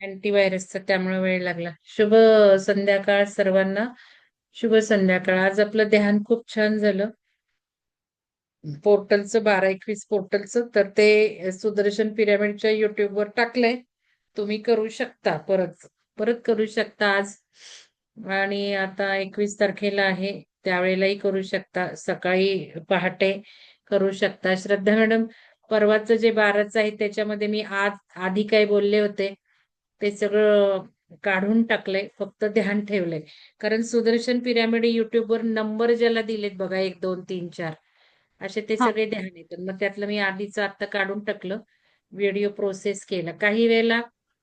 अँटीव्हायरसचा त्यामुळे वेळ लागला. शुभ संध्याकाळ सर्वांना. शुभ संध्याकाळ. आज आपलं ध्यान खूप छान झालं. पोर्टलचं बारा एकवीस पोर्टलचं तर ते सुदर्शन पिरामिडच्या युट्यूबवर टाकलंय. तुम्ही करू शकता परत. परत करू शकता आज. आणि आता एकवीस तारखेला आहे. त्यावेळेलाही करू शकता. सकाळी पहाटे करू शकता. श्रद्धा मॅडम परवाचं जे बाराचं आहे त्याच्यामध्ये मी आज आधी काय बोलले होते ते सगळं काढून टाकलंय फक्त ध्यान ठेवलंय. कारण सुदर्शन पिरामिड युट्यूबवर नंबर ज्याला दिलेत बघा एक दोन तीन चार असे ते. सगळे ध्यान येतात. मग त्यातलं मी आधीच आता काढून टाकलं व्हिडिओ प्रोसेस केला. काही वेळेला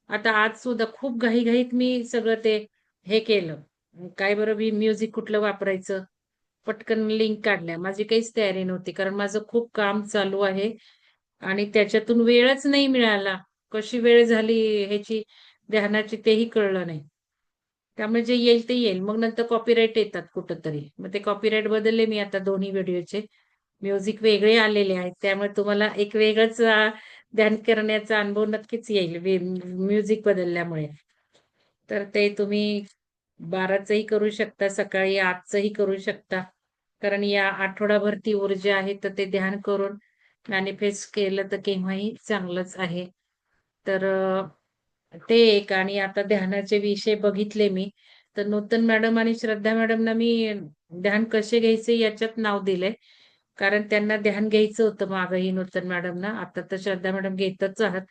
आता आज सुद्धा खूप घाईघाईत मी सगळं ते हे केलं. काय बरं मी म्युझिक कुठलं वापरायचं? पटकन लिंक काढल्या. माझी काहीच तयारी नव्हती कारण माझं खूप काम चालू आहे. आणि त्याच्यातून वेळच नाही मिळाला. कशी वेळ झाली ह्याची? ध्यानाची तेही कळलं नाही. त्यामुळे जे येईल ते येईल. मग नंतर कॉपीराईट येतात कुठंतरी. मग ते कॉपीराईट बदलले मी आता दोन्ही व्हिडिओचे म्युझिक वेगळे आलेले आहेत. त्यामुळे तुम्हाला एक वेगळंच ध्यान करण्याचा अनुभव नक्कीच येईल. म्युझिक बदलल्यामुळे. तर ते तुम्ही बाराचंही करू शकता सकाळी आजचंही करू शकता. कारण या आठवडाभर ती ऊर्जा आहे तर ते ध्यान करून मॅनिफेस्ट केलं तर केव्हाही चांगलंच आहे. तर ते एक आणि आता ध्यानाचे विषय बघितले मी. तर नूतन मॅडम आणि श्रद्धा मॅडमना मी ध्यान कसे घ्यायचे याच्यात नाव दिलंय. कारण त्यांना ध्यान घ्यायचं होतं मागही नूतन मॅडमना. आता तर श्रद्धा मॅडम घेतच आहात.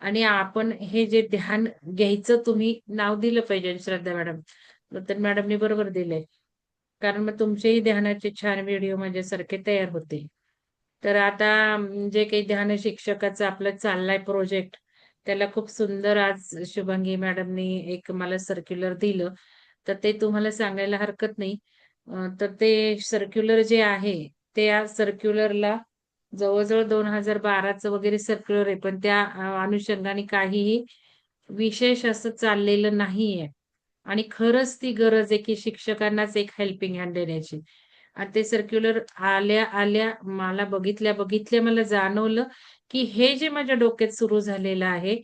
आणि आपण हे जे ध्यान घ्यायचं तुम्ही नाव दिलं पाहिजे श्रद्धा मॅडम. नूतन मॅडमनी बरोबर दिलंय. कारण मग तुमचेही ध्यानाचे छान व्हिडिओ माझ्यासारखे तयार होतील. तर आता जे काही ध्यान शिक्षकाचं आपलं चाललाय प्रोजेक्ट त्याला खूप सुंदर आज शुभांगी मॅडमनी एक मला सर्क्युलर दिलं. तर ते तुम्हाला सांगायला हरकत नाही. तर ते सर्क्युलर जे आहे ते या सर्क्युलरला जवळजवळ दोन हजार बाराचं वगैरे सर्क्युलर आहे पण त्या अनुषंगाने काहीही विशेष असं चाललेलं नाहीये. आणि खरंच ती गरज आहे की शिक्षकांनाच एक हेल्पिंग हँड देण्याची. आणि ते सर्क्युलर आल्या आल्या मला बघितल्या बघितल्या मला जाणवलं की हे जे माझ्या डोक्यात सुरू झालेलं आहे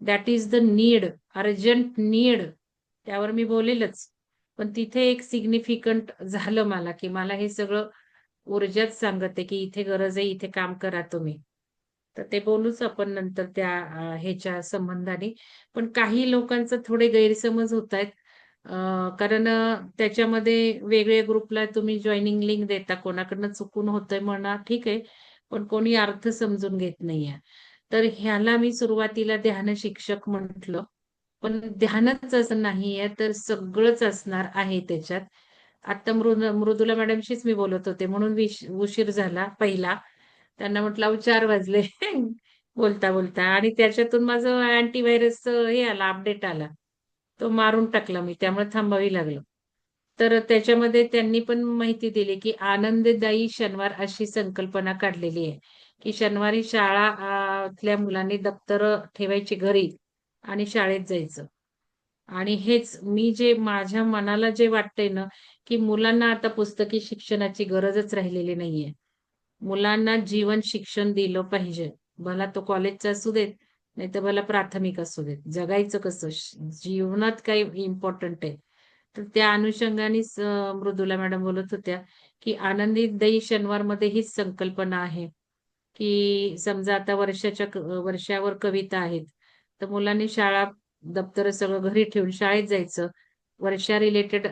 that is the need urgent need त्यावर मी बोलेलच. पण तिथे एक सिग्निफिकंट झालं मला की मला हे सगळं ऊर्जाच सांगते की इथे गरज आहे इथे काम करा तुम्ही. तर ते बोलूच आपण नंतर त्या ह्याच्या संबंधाने. पण काही लोकांचं थोडे गैरसमज होत आहेत. कारण त्याच्यामध्ये वेगळ्या ग्रुपला तुम्ही जॉईनिंग लिंक देता. कोणाकडनं चुकून होतंय म्हणा ठीक आहे. पण कोणी अर्थ समजून घेत नाहीये. तर ह्याला मी सुरुवातीला ध्यान शिक्षक म्हटलं. पण ध्यानच असं नाहीये तर सगळंच असणार आहे त्याच्यात. आता मृद मृदुला मॅडमशीच मी बोलत होते. म्हणून उशीर झाला पहिला. त्यांना म्हटलं अहो चार वाजले. बोलता बोलता. आणि त्याच्यातून माझं अँटीव्हायरस हे आला अपडेट आला. तो मारून टाकला मी त्यामुळे थांबावी लागलं. तर त्याच्यामध्ये त्यांनी पण माहिती दिली की आनंददायी शनिवार अशी संकल्पना काढलेली आहे की शनिवारी शाळातल्या मुलांनी दप्तर ठेवायची घरी आणि शाळेत जायचं. आणि हेच मी जे माझ्या मनाला जे वाटतंय ना की मुलांना आता पुस्तकी शिक्षणाची गरजच राहिलेली नाहीये. मुलांना जीवन शिक्षण दिलं पाहिजे. भला तो कॉलेजचा असू देत नाही तर मला प्राथमिक असू देत. जगायचं कसं? जीवनात काही इम्पॉर्टंट आहे. तर त्या अनुषंगानेच मृदुला मॅडम बोलत होत्या की आनंदी दही शनिवारमध्ये हीच संकल्पना आहे की समजा आता वर्षाच्या वर्षावर कविता आहेत. तर मुलांनी शाळा दप्तर सगळं घरी ठेवून शाळेत जायचं. वर्षा रिलेटेड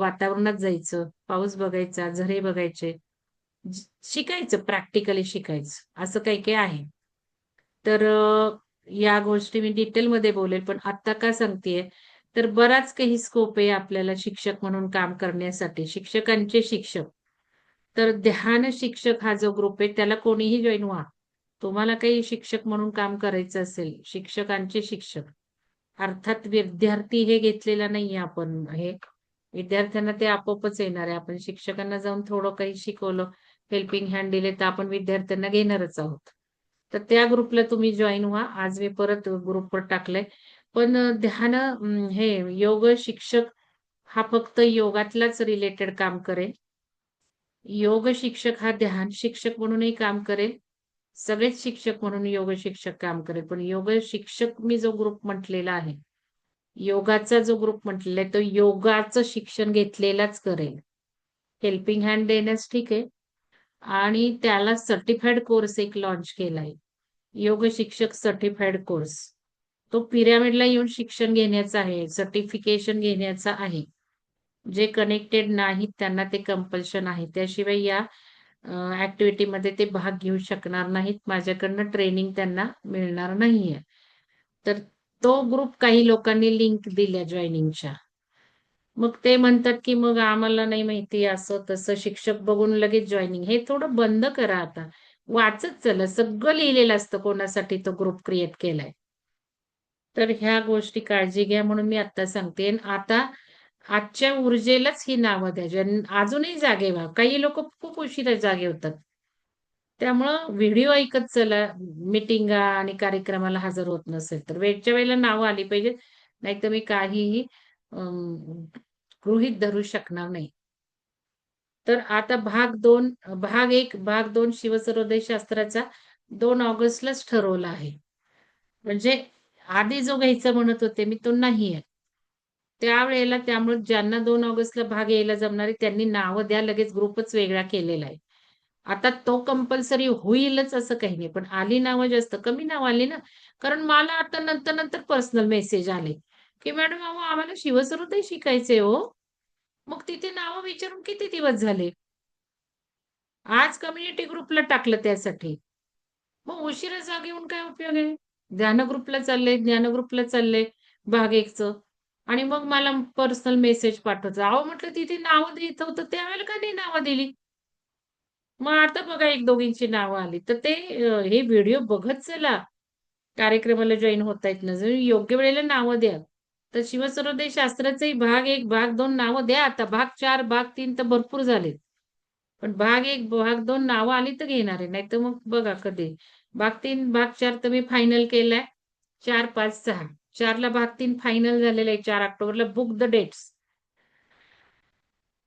वातावरणात जायचं. पाऊस बघायचा झरे बघायचे. शिकायचं प्रॅक्टिकली शिकायचं. असं काही काही आहे. तर या गोष्टी मी डिटेलमध्ये बोलेल पण आता का सांगतेय? तर बराच काही स्कोप आहे आपल्याला शिक्षक म्हणून काम करण्यासाठी शिक्षकांचे शिक्षक. तर ध्यान शिक्षक हा जो ग्रुप आहे त्याला कोणीही जॉईन व्हा. तुम्हाला काही शिक्षक म्हणून काम करायचं असेल शिक्षकांचे शिक्षक. अर्थात विद्यार्थी हे घेतलेला नाहीये आपण हे विद्यार्थ्यांना ते आपोआपच येणार आहे. आपण शिक्षकांना जाऊन थोडं काही शिकवलं हेल्पिंग हँड दिले तर आपण विद्यार्थ्यांना घेणारच आहोत. तर त्या ग्रुपला तुम्ही जॉईन व्हा. आज मी परत ग्रुपवर टाकलंय. पण ध्यान हे योग शिक्षक हा फक्त योगातलाच रिलेटेड काम करेल. योग शिक्षक हा ध्यान शिक्षक म्हणूनही काम करेल. सगळेच शिक्षक म्हणून योग शिक्षक काम करेल. पण योग शिक्षक मी जो ग्रुप म्हटलेला आहे योगाचा जो ग्रुप म्हटलेला आहे तो योगाचं शिक्षण घेतलेलाच करेल. हेल्पिंग हँड देण्यास ठीक आहे. आणि त्याला सर्टिफाईड कोर्स एक लॉन्च केलाय. योग शिक्षक सर्टिफाईड कोर्स तो पिरामिडला येऊन शिक्षण घेण्याचा आहे सर्टिफिकेशन घेण्याचा आहे. जे कनेक्टेड नाहीत त्यांना ते कंपल्शन आहे. त्याशिवाय या ऍक्टिव्हिटीमध्ये ते भाग घेऊ शकणार नाहीत. माझ्याकडनं ट्रेनिंग त्यांना मिळणार नाहीये. तर तो ग्रुप काही लोकांनी लिंक दिल्या जॉईनिंगच्या मग ते म्हणतात की मग आम्हाला नाही माहिती असं तसं शिक्षक बघून लगेच जॉईनिंग हे थोडं बंद करा आता. वाचत चला सगळं लिहिलेलं असतं कोणासाठी तो ग्रुप क्रिएट केलाय. तर ह्या गोष्टी काळजी घ्या म्हणून मी आता सांगते. आता आजच्या ऊर्जेलाच ही नावं द्या अजूनही जागे व्हा. काही लोक खूप उशिरा जागे होतात. त्यामुळं व्हिडिओ ऐकत चला. मिटिंगा आणि कार्यक्रमाला हजर होत नसेल तर. वेळच्या वेळेला नावं आली पाहिजेत. नाहीतर मी काहीही गृहित धरू शकणार नाही. तर आता भाग दोन भाग एक भाग दोन शिवसरोदय शास्त्राचा दोन ऑगस्टलाच ठरवला आहे. म्हणजे आधी जो घ्यायचा म्हणत होते मी तो नाही आहे. त्यावेळेला त्यामुळे ज्यांना दोन ऑगस्टला भाग यायला जमणारे त्यांनी नावं द्या लगेच ग्रुपच वेगळा केलेला आहे. आता तो कंपल्सरी होईलच असं काही नाही पण आली नावं जास्त कमी नाव आली ना? कारण मला आता नंतर नंतर पर्सनल मेसेज आले. की मॅडम अहो आम्हाला शिवसरोदय शिकायचे हो. मग तिथे नावं विचारून किती दिवस झाले? आज कम्युनिटी ग्रुपला टाकलं त्यासाठी. मग उशिरा जाग येऊन काय उपयोग आहे? ज्ञान ग्रुपला चाललंय ज्ञान ग्रुपला चाललंय भाग एकच. आणि मग मला पर्सनल मेसेज पाठवतो अहो म्हटलं तिथे नावं देत होतं. त्यावेळेला का नाही नावं दिली? मग आता बघा एक दोघींची नावं आली. तर ते हे व्हिडिओ बघत चला. कार्यक्रमाला जॉईन होता येत ना योग्य वेळेला नावं द्या. तर शिवसरोदय शास्त्राचे भाग एक भाग दोन नावं द्या. आता भाग चार भाग तीन तर भरपूर झालेत. पण भाग एक भाग दोन नावं आली तर घेणार आहे. नाही तर मग बघा कधी. भाग तीन भाग चार तर मी फायनल केलाय. चार पाच सहा. चारला भाग तीन फायनल झालेला आहे. चार ऑक्टोबरला बुक द डेट्स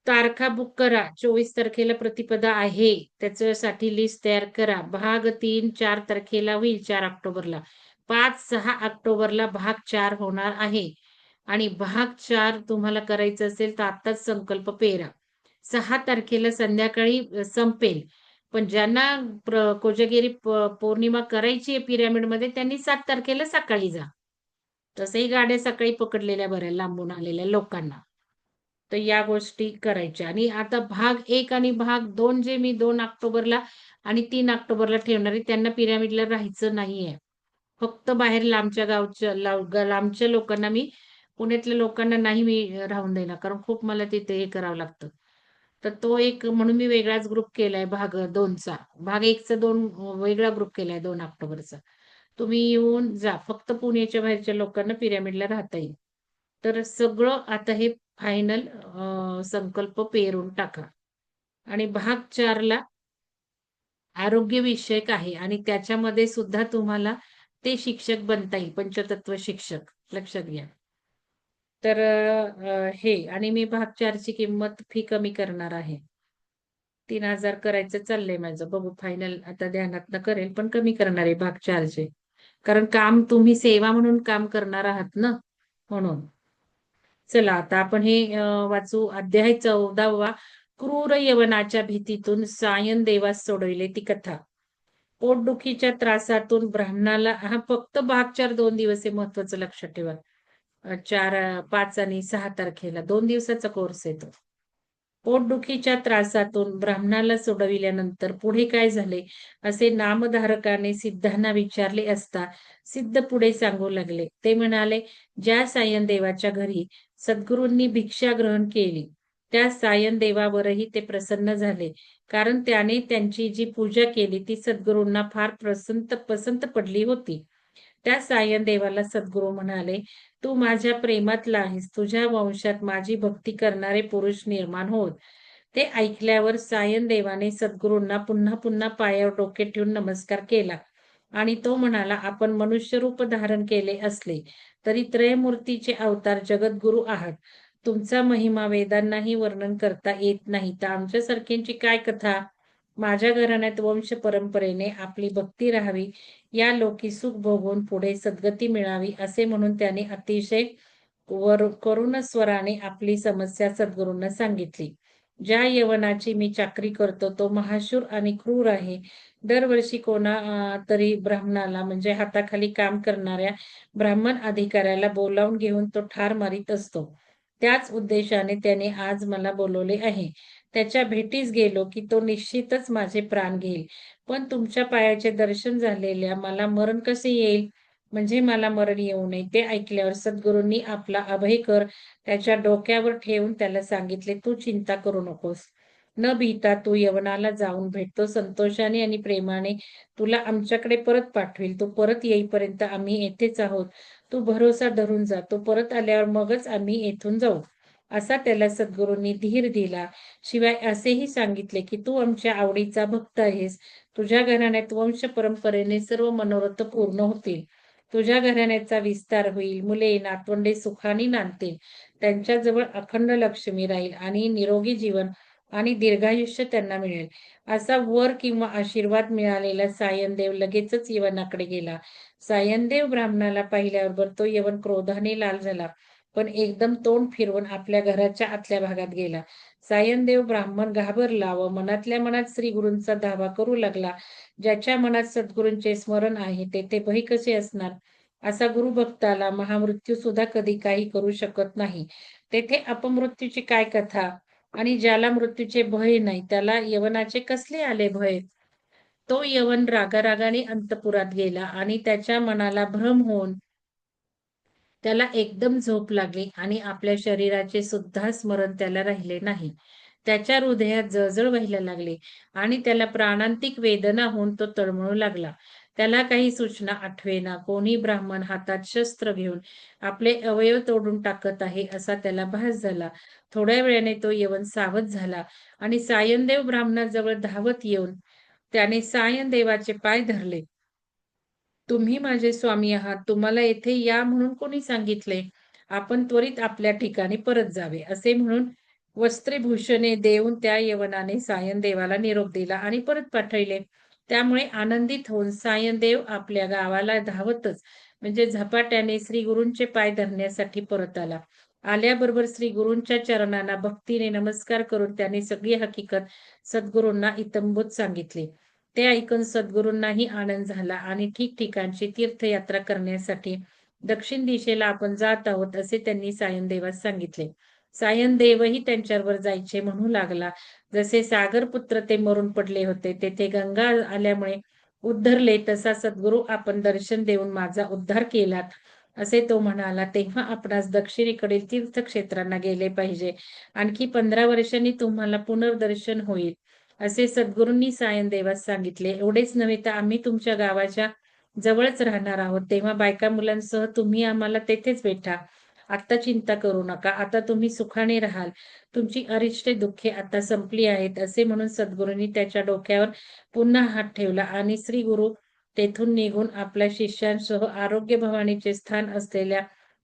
तारखा बुक करा. चोवीस तारखेला प्रतिपदा आहे. त्याच्यासाठी लिस्ट तयार करा. भाग तीन चार तारखेला होईल. चार ऑक्टोबरला. पाच सहा ऑक्टोबरला भाग चार होणार आहे. आणि भाग चार तुम्हाला करायचं असेल तर आताच संकल्प पेरा. सहा तारखेला संध्याकाळी संपेल. पण ज्यांना कोजागिरी पौर्णिमा करायची आहे पिरामिडमध्ये त्यांनी सात तारखेला सकाळी जा. तसंही गाड्या सकाळी पकडलेल्या बऱ्या लांबून आलेल्या लोकांना. तर या गोष्टी करायच्या. आणि आता भाग एक आणि भाग दोन जे मी दोन ऑक्टोबरला आणि तीन ऑक्टोबरला ठेवणार आहे त्यांना पिरामिडला राहायचं नाहीये. फक्त बाहेर लांबच्या गावच्या लांबच्या लोकांना मी पुण्यातल्या लोकांना नाही मी राहून देणार कारण खूप मला तिथे हे करावं लागतं. तर तो एक म्हणून मी वेगळाच ग्रुप केलाय भाग दोनचा. भाग एकचा दोन वेगळा ग्रुप केलाय दोन ऑक्टोबरचा. तुम्ही येऊन जा फक्त पुण्याच्या बाहेरच्या लोकांना पिरामिडला राहता येईल. तर सगळं आता हे फायनल संकल्प पेरून टाका. आणि भाग चारला आरोग्य विषयक आहे आणि त्याच्यामध्ये सुद्धा तुम्हाला ते शिक्षक बनता येईल पंचतत्व शिक्षक. लक्षात घ्या. तर हे आणि मी भाग चारची किंमत फी कमी करणार आहे. तीन हजार करायचं चाललंय माझं. बघू फायनल आता ध्यानात करेल पण कमी करणार आहे भाग चारचे कारण काम तुम्ही सेवा म्हणून काम करणार आहात ना म्हणून. चला आता आपण हे वाचू अध्याय चौदावा. क्रूर यवनाच्या भीतीतून सायन देवास सोडविले ती कथा. पोटदुखीच्या त्रासातून ब्राह्मणाला हा फक्त भाग चार दोन दिवस हे महत्वाचं लक्षात ठेवा. चार पाच आणि सहा तारखेला. दोन दिवसाचा कोर्स येतो पोटदुखीच्या त्रासातून ब्राह्मणाला सोडविल्यानंतर पुढे काय झाले? असे नामधारकाने सिद्धांना विचारले असता सिद्ध पुढे सांगू लागले. ते म्हणाले ज्या सायन देवाच्या घरी सद्गुरूंनी भिक्षा ग्रहण केली त्या सायन देवावरही ते प्रसन्न झाले. कारण त्याने त्यांची जी पूजा केली ती सद्गुरूंना फार प्रसंत पसंत पडली होती. त्या सायन देवाला सद्गुरू म्हणाले तू माझ्या प्रेमातला आहेस. तुझ्या वंशात माझी भक्ती करणारे पुरुष निर्माण होत. ते ऐकल्यावर सायन देवाने सद्गुरूंना पुन्हा पुन्हा पायावर डोके ठेवून नमस्कार केला. आणि तो म्हणाला आपण मनुष्य रूप धारण केले असले तरी त्रयमूर्तीचे अवतार जगद्गुरु आहात. तुमचा महिमा वेदांनाही वर्णन करता येत नाही. तर आमच्यासारख्यांची काय कथा? माझ्या घराण्यात वंश परंपरेने आपली भक्ती राहावी या लोकी सुख भोगून पुढे सद्गती मिळावी असे म्हणून त्याने अतिशय वर करुण स्वराने आपली समस्या सद्गुरूंना सांगितली. ज्या यवनाची मी चाकरी करतो तो महाशूर आणि क्रूर आहे. दरवर्षी कोणा तरी ब्राह्मणाला म्हणजे हाताखाली काम करणाऱ्या ब्राह्मण अधिकाऱ्याला बोलावून घेऊन तो ठार मारित असतो. त्याच उद्देशाने त्याने आज मला बोलवले आहे. त्याच्या भेटीस गेलो की तो निश्चितच माझे प्राण घेईल. पण तुमच्या पायाचे दर्शन झालेल्या मला मरण कसे येईल? म्हणजे मला मरण येऊ नये ते ऐकल्यावर सद्गुरूंनी आपला अभय कर त्याच्या डोक्यावर ठेवून त्याला सांगितले तू चिंता करू नकोस. न भीता तू यवनाला जाऊन भेटतो संतोषाने आणि प्रेमाने तुला आमच्याकडे परत पाठवेल. तू परत येईपर्यंत आम्ही येथेच आहोत. तू भरोसा धरून जा. तू परत आल्यावर मगच आम्ही येथून जाऊ. असा त्याला सद्गुरूंनी धीर दिला. शिवाय असेही सांगितले की तू आमच्या आवडीचा भक्त आहेस. तुझ्या घराण्यात वंश परंपरेने सर्व मनोरथ पूर्ण होतील. तुझ्या घराण्याचा विस्तार होईल. मुले नातवंडे सुखाने नांदतील. त्यांच्याजवळ अखंड लक्ष्मी राहील आणि निरोगी जीवन आणि दीर्घायुष्य त्यांना मिळेल. असा वर किंवा आशीर्वाद मिळालेला सायनदेव लगेचच यवनाकडे गेला. सायनदेव ब्राह्मणाला पाहिल्याबरोबर तो यवन क्रोधाने लाल झाला. पण एकदम तोंड फिरवून आपल्या घराच्या आतल्या भागात गेला. सायनदेव ब्राह्मण घाबरला व मनातल्या मनात श्री गुरूंचा धावा करू लागला. ज्याच्या मनात सद्गुरूंचे स्मरण आहे तेथे भय कसे असणार? असा गुरु भक्ताला महामृत्यू सुद्धा कधी काही करू शकत नाही. तेथे अपमृत्यूची काय कथा? आणि ज्याला मृत्यूचे भय नाही त्याला यवनाचे कसले आले भय? तो यवन रागारागाने अंतपुरात गेला आणि त्याच्या मनाला भ्रम होऊन त्याला एकदम झोप लागली आणि आपल्या शरीराचे सुद्धा स्मरण त्याला राहिले नाही. त्याच्या हृदयात जळजळ व्हायला लागले आणि त्याला प्राणांतिक वेदना होऊन तो तळमळू लागला. त्याला काही सूचना आठवेना कोणी ब्राह्मण हातात शस्त्र घेऊन आपले अवयव तोडून टाकत आहे असा त्याला भास झाला. थोड्या वेळाने तो यवन सावध झाला आणि सायनदेव ब्राह्मणाजवळ धावत येऊन त्याने सायनदेवाचे पाय धरले. तुम्ही माझे स्वामी आहात तुम्हाला येथे या म्हणून कोणी सांगितले? आपण त्वरित आपल्या ठिकाणी परत जावे असे म्हणून वस्त्रभूषणे देऊन त्या यवनाने सायनदेवाला निरोप दिला आणि परत पाठवले. त्यामुळे आनंदित होऊन सायनदेव आपल्या गावाला धावतच म्हणजे झपाट्याने श्री गुरूंचे पाय धरण्यासाठी परत आला. आल्याबरोबर श्री गुरूंच्या चरणांना भक्तीने नमस्कार करून त्याने सगळी हकीकत सद्गुरूंना इतंबूत सांगितली. ते ऐकून सद्गुरूंनाही आनंद झाला आणि ठिकठिकाणची तीर्थयात्रा करण्यासाठी दक्षिण दिशेला आपण जात आहोत असे त्यांनी सायनदेवास सांगितले. सायनदेवही त्यांच्यावर जायचे म्हणू लागला. जसे सागरपुत्र ते मरून पडले होते तेथे गंगा आल्यामुळे उद्धरले तसा सद्गुरू आपण दर्शन देऊन माझा उद्धार केलात असे तो म्हणाला. तेव्हा आपणास दक्षिणेकडील तीर्थक्षेत्रांना गेले पाहिजे. आणखी पंधरा वर्षांनी तुम्हाला पुनर्दर्शन होईल. असे सद्गुरूंनी सायनदेवास सांगितले. एवढेच नव्हे तर आम्ही तुमच्या गावाच्या जवळच राहणार आहोत. तेव्हा बायका मुलांसह तुम्ही आम्हाला तेथेच भेटा. आता चिंता करू नका. आता तुम्ही सुखाने राहाल. तुमची अरिष्टे दुःखे आता संपली आहेत असे म्हणून सद्गुरूंनी त्याच्या डोक्यावर पुन्हा हात ठेवला आणि श्री गुरु तेथून निघून आपल्या शिष्यांसह आरोग्य भवानीचे स्थान असलेल्या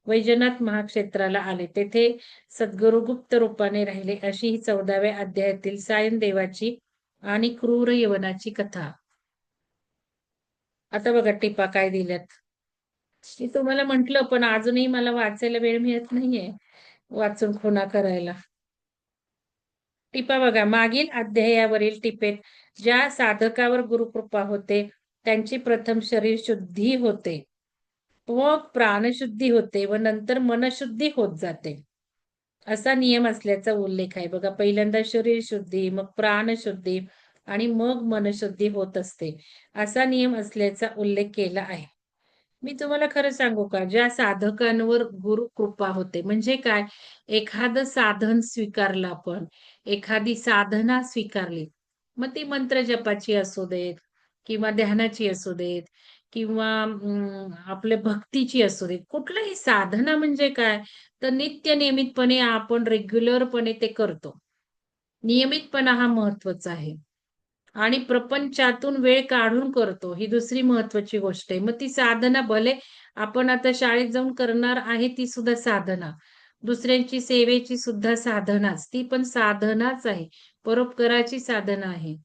वैजनाथ महाक्षेत्राला आले. तेथे सद्गुरु गुप्त रूपाने राहिले. अशी ही चौदाव्या अध्यायातील सायन देवाची आणि क्रूर यवनाची कथा. आता बघा टिपा काय दिल्यात. मी तुम्हाला म्हंटल पण अजूनही मला वाचायला वेळ मिळत नाहीये वाचून खुना करायला. टिपा बघा मागील अध्यायावरील टिपेत ज्या साधकावर गुरुकृपा होते त्यांची प्रथम शरीर शुद्धी होते. व प्राणशुद्धी होते व नंतर मनशुद्धी होत जाते. असा नियम असल्याचा उल्लेख आहे. बघा पहिल्यांदा शरीर शुद्धी मग प्राणशुद्धी आणि मग मनशुद्धी होत असते. असा नियम असल्याचा उल्लेख केला आहे. मी तुम्हाला खरं सांगू का? ज्या साधकांवर गुरु कृपा होते म्हणजे काय? एखादं साधन स्वीकारलं आपण एखादी साधना स्वीकारली मग ती मंत्र जपाची असू देत किंवा ध्यानाची असू देत किंवा आपल्या भक्तीची असू दे कुठलंही साधना म्हणजे काय? तर नित्य नियमितपणे आपण रेग्युलरपणे ते करतो. नियमितपणा हा महत्त्वाचा आहे. आणि प्रपंचातून वेळ काढून करतो ही दुसरी महत्वाची गोष्ट आहे. मग ती साधना भले आपण आता शाळेत जाऊन करणार आहे ती सुद्धा साधना. दुसऱ्यांची सेवेची सुद्धा साधनाच ती पण साधनाच आहे. परोपकाराची साधना आहे.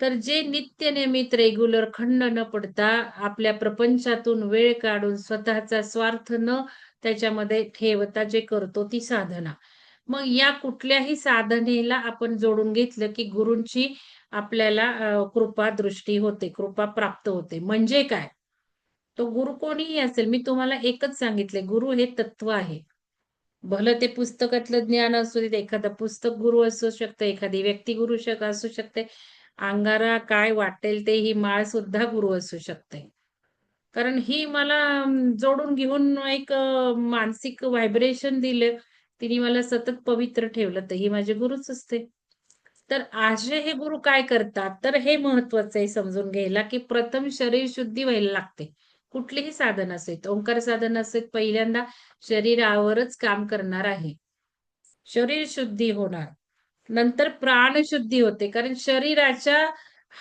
तर जे नित्य नियमित रेग्युलर खंड न पडता आपल्या प्रपंचातून वेळ काढून स्वतःचा स्वार्थ न त्याच्यामध्ये ठेवता जे करतो ती साधना. मग या कुठल्याही साधनेला आपण जोडून घेतलं की गुरूंची आपल्याला कृपा दृष्टी होते कृपा प्राप्त होते. म्हणजे काय? तो गुरु कोणीही असेल मी तुम्हाला एकच सांगितले गुरु हे तत्व आहे. भलं ते पुस्तकातलं ज्ञान असू दे एखादं पुस्तक गुरु असू शकतं एखादी व्यक्ती गुरु शक असू शकते अंगारा काय वाटेल ते ही माळ सुद्धा गुरु असू शकते. कारण ही मला जोडून घेऊन एक मानसिक व्हायब्रेशन दिलं तिने मला सतत पवित्र ठेवलं तर ही माझे गुरुच असते. तर असे हे गुरु काय करतात? तर हे महत्वाचं आहे समजून घ्यायला की प्रथम शरीर शुद्धी व्हायला लागते. कुठलीही साधन असेल ओंकार साधन असेल पहिल्यांदा शरीरावरच काम करणार आहे. शरीर शुद्धी होणार. नंतर प्राणशुद्धी होते. कारण शरीराच्या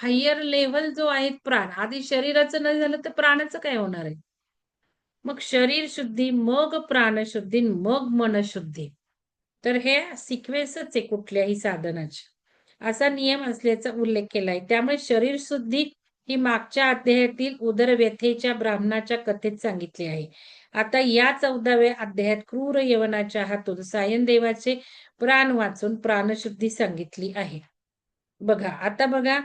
हायर लेव्हल जो आहे प्राण आधी शरीराचं नाही झालं तर प्राणाचं काय होणार आहे? मग शरीर शुद्धी मग प्राणशुद्धी मग मनशुद्धी. तर हे सिक्वेन्सच आहे कुठल्याही साधनाचे. असा नियम असल्याचा उल्लेख केलाय त्यामुळे शरीर शुद्धी ही मागच्या अध्यायातील उदरव्यथेच्या ब्राह्मणाच्या कथेत सांगितली आहे. आता या चौदाव्या अध्यायात क्रूर यवनाच्या हातून सायन देवाचे प्राण वाचून प्राणशुद्धी सांगितली आहे. बघा आता बघा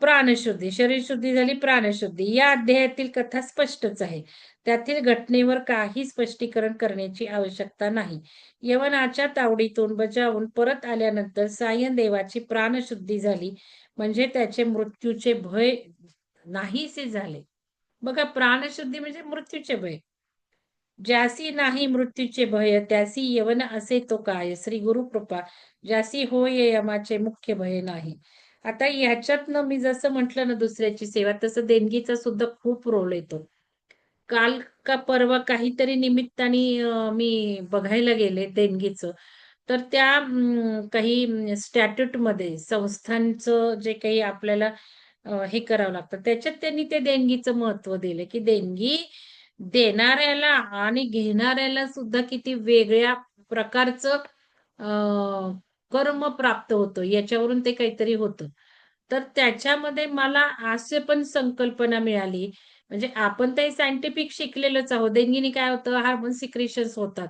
प्राणशुद्धी शरीरशुद्धी झाली प्राणशुद्धी. या अध्यायातील कथा स्पष्टच आहे. त्यातील घटनेवर काही स्पष्टीकरण करण्याची आवश्यकता नाही. यवनाच्या तावडीतून बजावून परत आल्यानंतर सायन देवाची प्राणशुद्धी झाली म्हणजे त्याचे मृत्यूचे भय नाहीसे झाले. बघा प्राणशुद्धी म्हणजे मृत्यूचे भय. ज्यासी नाही मृत्यूचे भय त्यासी यवन असे तो काय? श्री गुरुकृपा ज्यासी होय यमाचे मुख्य भय नाही. आता ह्याच्यातनं मी जसं म्हटलं ना दुसऱ्याची सेवा तसं देणगीचा सुद्धा खूप रोल येतो. काल का परवा काहीतरी निमित्ताने मी बघायला गेले देणगीचं. तर त्या काही स्टॅट्यूटमध्ये संस्थांचं जे काही आपल्याला हे करावं लागतं त्याच्यात त्यांनी ते देणगीचं महत्त्व दिले की देणगी देणाऱ्याला आणि घेणाऱ्याला सुद्धा किती वेगळ्या प्रकारचं कर्म प्राप्त होतं याच्यावरून ते काहीतरी होतं. तर त्याच्यामध्ये मला असे पण संकल्पना मिळाली. म्हणजे आपण ते सायंटिफिक शिकलेलंच आहोत. देणगीने काय होतं? हार्मोन सिक्रेशन्स होतात.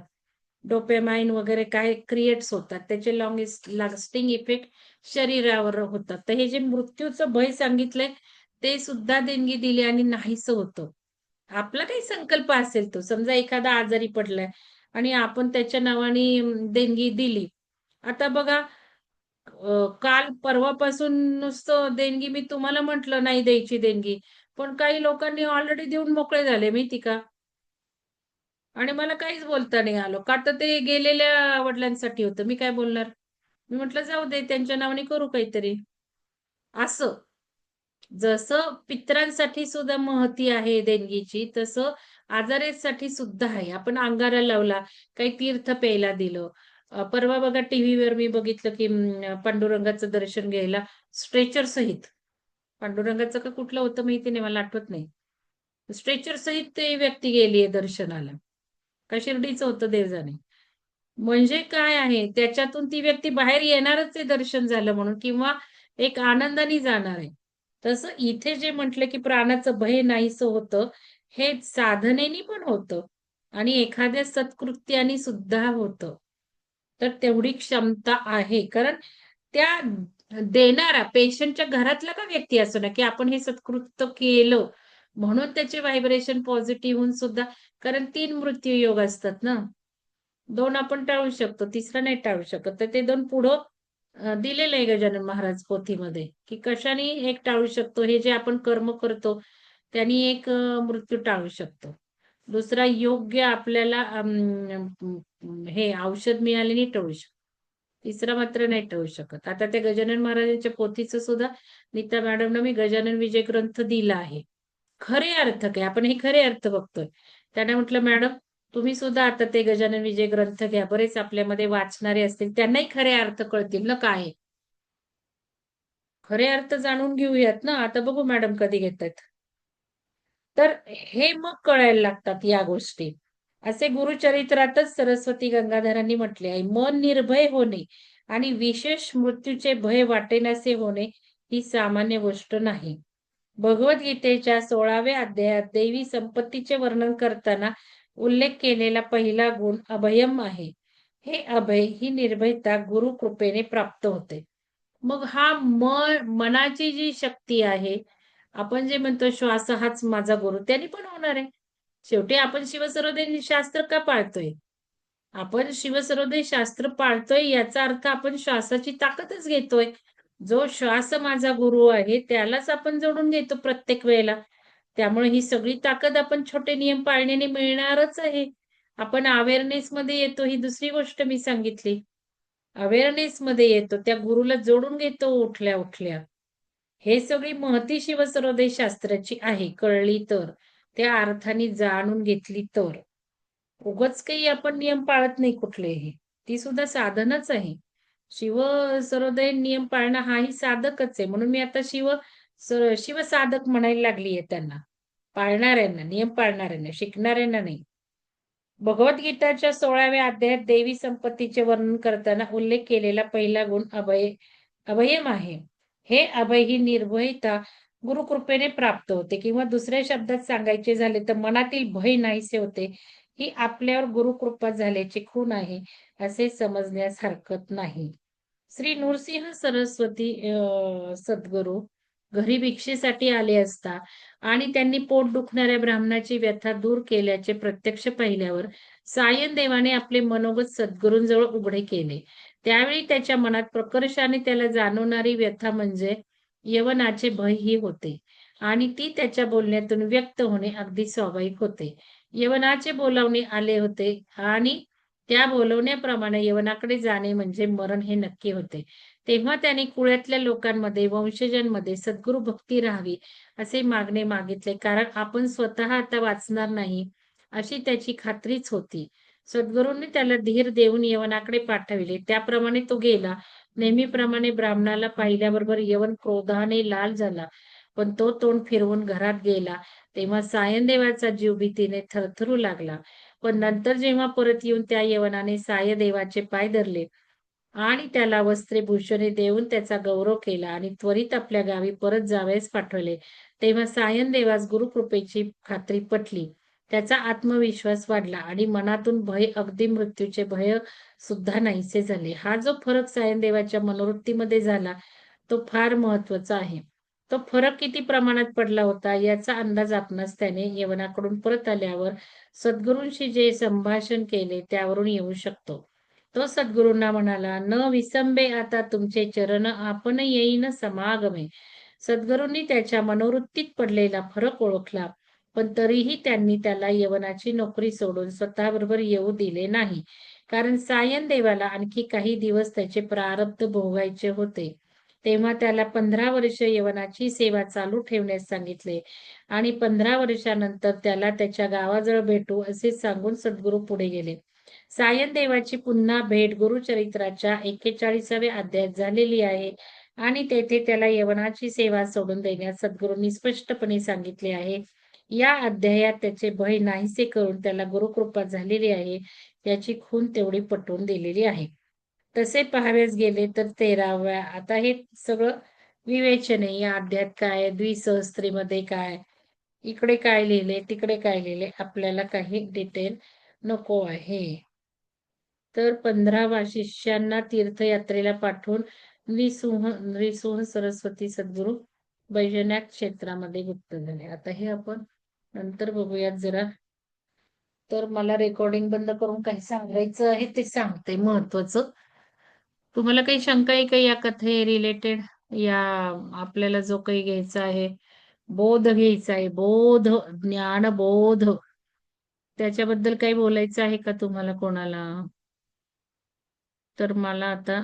डोपेमाइन वगैरे काय क्रिएट्स होतात. त्याचे लॉंगेस्ट लास्टिंग इफेक्ट शरीरावर होतात. तर हे जे मृत्यूचं भय सांगितलंय ते सुद्धा देणगी दिली आणि नाहीस होतं. आपला काही संकल्प असेल तो. समजा एखादा आजारी पडलाय आणि आपण त्याच्या नावाने देणगी दिली. आता बघा काल परवापासून नुसतं देणगी मी तुम्हाला म्हंटल नाही द्यायची देणगी. पण काही लोकांनी ऑलरेडी देऊन मोकळे झाले माहिती का? आणि मला काहीच बोलता नाही आलो. का तर ते गेलेल्या वडिलांसाठी होतं. मी काय बोलणार? मी म्हटलं जाऊ दे त्यांच्या नावाने करू काहीतरी. असं. जसं पित्रांसाठी सुद्धा महती आहे देणगीची तसं आजारेसाठी सुद्धा आहे. आपण अंगारा लावला काही तीर्थ प्यायला दिलं. परवा बघा टीव्हीवर मी बघितलं की पांडुरंगाचं दर्शन घ्यायला स्ट्रेचर सहित. पांडुरंगाचं का कुठलं होतं माहिती नाही मला आठवत नाही. स्ट्रेचर सहित ते व्यक्ती गेली आहे दर्शनाला. का शिर्डीचं होतं देवजाने. म्हणजे काय आहे त्याच्यातून ती व्यक्ती बाहेर येणारच ते दर्शन झालं म्हणून किंवा एक आनंदाने जाणार आहे. तसं इथे जे म्हटलं की प्राणाचं भय नाहीस होतं हे साधनेनी पण होतं आणि एखाद्या सत्कृत्याने सुद्धा होतं. तर तेवढी क्षमता आहे. कारण त्या देणारा पेशंटच्या घरातला का व्यक्ती असो ना की आपण हे सत्कृत्य केलं म्हणून त्याचे व्हायब्रेशन पॉझिटिव्ह होऊन सुद्धा कारण तीन मृत्यू योग असतात ना. दोन आपण टाळू शकतो तिसरा नाही टाळू शकत. तर ते दोन पुढं दिलेलं आहे गजानन महाराज पोथीमध्ये की कशाने एक टाळू शकतो हे जे आपण कर्म करतो त्यांनी एक मृत्यू टाळू शकतो. दुसरा योग्य आपल्याला हे औषध मिळाले टळू शकतो. तिसरा मात्र नाही टळू शकत. आता त्या गजानन महाराजांच्या पोथीचं सुद्धा नीता मॅडमनं मी गजानन विजय ग्रंथ दिला आहे. खरे अर्थ काय? आपण हे खरे अर्थ बघतोय. त्याने म्हटलं मॅडम तुम्ही सुद्धा आता ते गजानन विजय ग्रंथ घ्या. बरेच आपल्यामध्ये वाचणारे असतील त्यांनाही खरे अर्थ कळतील ना काय? खरे अर्थ जाणून घेऊयात ना? आता बघू मॅडम कधी घेतात. तर हे मग कळायला लागतात या गोष्टी. असे गुरुचरित्रातच सरस्वती गंगाधरांनी म्हटले आहे मन निर्भय होणे आणि विशेष मृत्यूचे भय वाटेनासे होणे ही सामान्य गोष्ट नाही. भगवद्गीतेच्या सोळाव्या अध्यायात देवी संपत्तीचे वर्णन करताना उल्लेख केलेला पहिला गुण अभयम आहे. हे अभय ही निर्भयता गुरु कृपेने प्राप्त होते. मग हा मन मनाची जी शक्ती आहे आपण जे म्हणतो श्वास हाच माझा गुरु त्याने पण होणार आहे. शेवटी आपण शिवसरोदय शास्त्र का पाळतोय? आपण शिवसरोदय शास्त्र पाळतोय याचा अर्थ आपण श्वासाची ताकदच घेतोय. जो श्वास माझा गुरु आहे त्यालाच आपण जोडून घेतो प्रत्येक वेळेला. त्यामुळे ही सगळी ताकद आपण छोटे नियम पाळण्याने मिळणारच आहे. आपण अवेअरनेस मध्ये येतो ही दुसरी गोष्ट मी सांगितली. अवेअरनेस मध्ये येतो त्या गुरुला जोडून घेतो उठल्या उठल्या. हे सगळी महती शिवसरोदय शास्त्राची आहे कळली तर. त्या अर्थाने जाणून घेतली तर. उगच काही आपण नियम पाळत नाही कुठलेही. ती सुद्धा साधनच आहे. शिव सरोदय नियम पाळणं हाही साधकच आहे. म्हणून मी आता शिव शिव साधक म्हणायला लागली आहे त्यांना. पाळणाऱ्यांना नियम पाळणाऱ्यांना शिकणाऱ्यांना नाही. भगवद्गीताच्या सोळाव्या अध्यायात देवी संपत्तीचे वर्णन करताना उल्लेख केलेला पहिला गुण अभय अभयम आहे. हे अभय ही निर्भयता गुरुकृपेने प्राप्त होते किंवा दुसऱ्या शब्दात सांगायचे झाले तर मनातील भय नाहीसे होते. ही आपल्यावर गुरुकृपा झाल्याची खूण आहे असे समजण्यास हरकत नाही. श्री नृसिंह सरस्वती सद्गुरू घरी भिक्षेसाठी आले असता आणि त्यांनी पोट दुखणाऱ्या ब्राह्मणाची व्यथा दूर केल्याचे प्रत्यक्ष पाहिल्यावर सायन देवाने आपले मनोगत सद्गुरूंजवळ उघडे केले. त्यावेळी त्याच्या मनात प्रकर्षाने त्याला जाणवणारी व्यथा म्हणजे यवनाचे भय ही होते आणि ती त्याच्या बोलण्यातून व्यक्त होणे अगदी स्वाभाविक होते. यवनाचे बोलावणे आले होते आणि त्या बोलवण्याप्रमाणे यवनाकडे जाणे म्हणजे मरण हे नक्की होते. तेव्हा त्याने कुळ्यातल्या लोकांमध्ये वंशजांमध्ये सद्गुरु भक्ती राहावी असे मागणे मागितले. कारण आपण स्वतः आता वाचणार नाही अशी त्याची खात्रीच होती. सद्गुरूंनी त्याला धीर देऊन यवनाकडे पाठविले. त्याप्रमाणे तो गेला. नेहमीप्रमाणे ब्राह्मणाला पाहिल्याबरोबर यवन क्रोधाने लाल झाला. पण तो तोंड फिरवून घरात गेला. तेव्हा सायनदेवाचा जीव भीतीने थरथरू लागला. पण नंतर जेव्हा परत येऊन त्या यवनाने सायदेवाचे पाय धरले आणि त्याला वस्त्रे भूषणे देऊन त्याचा गौरव केला आणि त्वरित आपल्या गावी परत जावयास पाठवले. तेव्हा सायन देवास गुरुकृपेची खात्री पटली. त्याचा आत्मविश्वास वाढला आणि मनातून भय अगदी मृत्यूचे भय सुद्धा नाहीसे झाले. हा जो फरक सायन देवाच्या मनोवृत्तीमध्ये झाला तो फार महत्त्वाचा आहे. तो फरक किती प्रमाणात पडला होता याचा अंदाज आपणास त्याने यवनाकडून परत आल्यावर सद्गुरूंशी जे संभाषण केले त्यावरून येऊ शकतो. तो सद्गुरूंना म्हणाला न विसंबे आता तुमचे चरण आपण येईन समागमे. सद्गुरूंनी त्याच्या मनोवृत्तीत पडलेला फरक ओळखला पण तरीही त्यांनी त्याला यवनाची नोकरी सोडून स्वतःबरोबर येऊ दिले नाही कारण सायन देवाला आणखी काही दिवस त्याचे प्रारब्ध भोगायचे होते. तेव्हा त्याला पंधरा वर्ष यवनाची सेवा चालू ठेवण्यास सांगितले आणि पंधरा वर्षानंतर त्याला त्याच्या गावाजवळ भेटू असे सांगून सद्गुरू पुढे गेले. सायन देवाची पुन्हा भेट गुरुचरित्राच्या एक्केचाळीसाव्या अध्यायात झालेली आहे. आणि तेथे त्याला यवनाची सेवा सोडून देण्यास सद्गुरूंनी स्पष्टपणे सांगितले आहे. या अध्यायात त्याचे भय नाहीसे करून त्याला गुरुकृपा झालेली आहे. याची खून तेवढी पटवून दिलेली आहे. तसे पाहावेच गेले तर तेराव्या आता हे सगळं विवेचन आहे. या अध्यायात काय द्विसहस्त्रीमध्ये काय इकडे काय लिहिले तिकडे काय लिहिले आपल्याला काही डिटेल नको आहे. तर पंधरा शिष्यांना तीर्थयात्रेला पाठवून निसुह निसुह सरस्वती सद्गुरू बैजनाथ क्षेत्रामध्ये गुप्त झाले. आता हे आपण नंतर बघूयात जरा. तर मला रेकॉर्डिंग बंद करून काही सांगायचं आहे ते सांगते महत्वाचं. तुम्हाला काही शंका आहे का या कथे रिलेटेड या आपल्याला जो काही घ्यायचा आहे बोध घ्यायचा आहे बोध ज्ञान बोध. त्याच्याबद्दल काही बोलायचं आहे का तुम्हाला कोणाला? तर मला आता